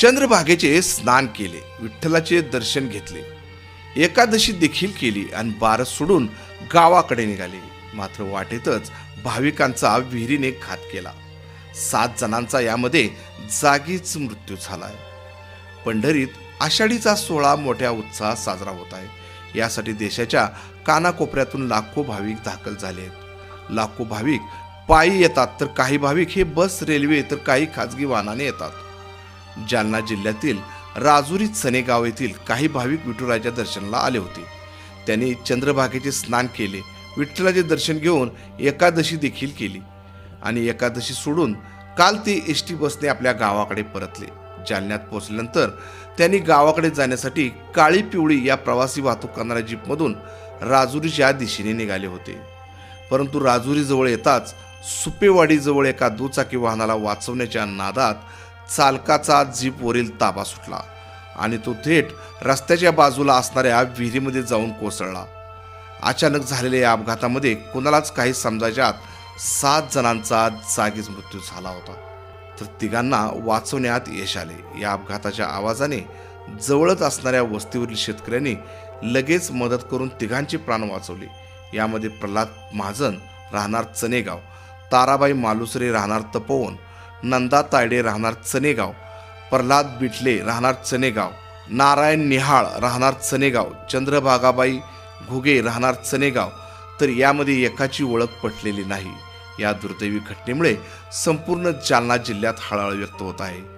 चंद्रभागेचे स्नान केले विठ्ठलाचे दर्शन घेतले. एकादशी देखील केली आणि बारस सोडून गावाकडे निघाले. मात्र वाटेतच भाविकांचा विहिरीने घात केला. सात जणांचा यामध्ये जागीच मृत्यू झालाय. पंढरीत आषाढीचा सोहळा मोठ्या उत्साहात साजरा होत आहे. यासाठी देशाच्या कानाकोपऱ्यातून लाखो भाविक दाखल झाले आहेत. लाखो भाविक पायी येतात तर काही भाविक हे बस रेल्वे तर काही खाजगी वाहनाने येतात. जालना जिल्ह्यातील राजुरी सनेगाव येथील काही भाविक विठुराच्या दर्शनाला आले होते. त्यांनी चंद्रभागेचे स्नान केले विठ्ठलाचे दर्शन घेऊन एकादशी देखील केली आणि एकादशी सोडून काल ते एस टी बसने आपल्या गावाकडे परतले. जालन्यात पोहोचल्यानंतर त्यांनी गावाकडे जाण्यासाठी काळी पिवळी या प्रवासी वाहतूक करणाऱ्या जीपमधून राजुरीच्या दिशेने निघाले होते. परंतु राजुरीजवळ येताच सुपेवाडीजवळ एका दुचाकी वाहनाला वाचवण्याच्या नादात चालकाचा जीपवरील ताबा सुटला आणि तो थेट रस्त्याच्या बाजूला असणाऱ्या विहिरीमध्ये जाऊन कोसळला. अचानक झालेल्या या अपघातामध्ये कुणालाच काही समजायच्या आत सात जणांचा जागीच मृत्यू झाला होता. तर तिघांना वाचवण्यात यश आले. या अपघाताच्या आवाजाने जवळच असणाऱ्या वस्तीवरील शेतकऱ्यांनी लगेच मदत करून तिघांचे प्राण वाचवले. यामध्ये प्रल्हाद महाजन राहणार चनेगाव ताराबाई मालुसरे राहणार तपोवन नंदा तायडे राहणार चनेगाव प्रल्हाद बिटले राहणार चनेगाव नारायण निहाळ राहणार चनेगाव चंद्रभागाबाई घुगे राहणार चनेगाव तर यामध्ये एकाची ओळख पटलेली नाही. या दुर्दैवी घटनेमुळे संपूर्ण जालना जिल्ह्यात हळहळ व्यक्त होत आहे.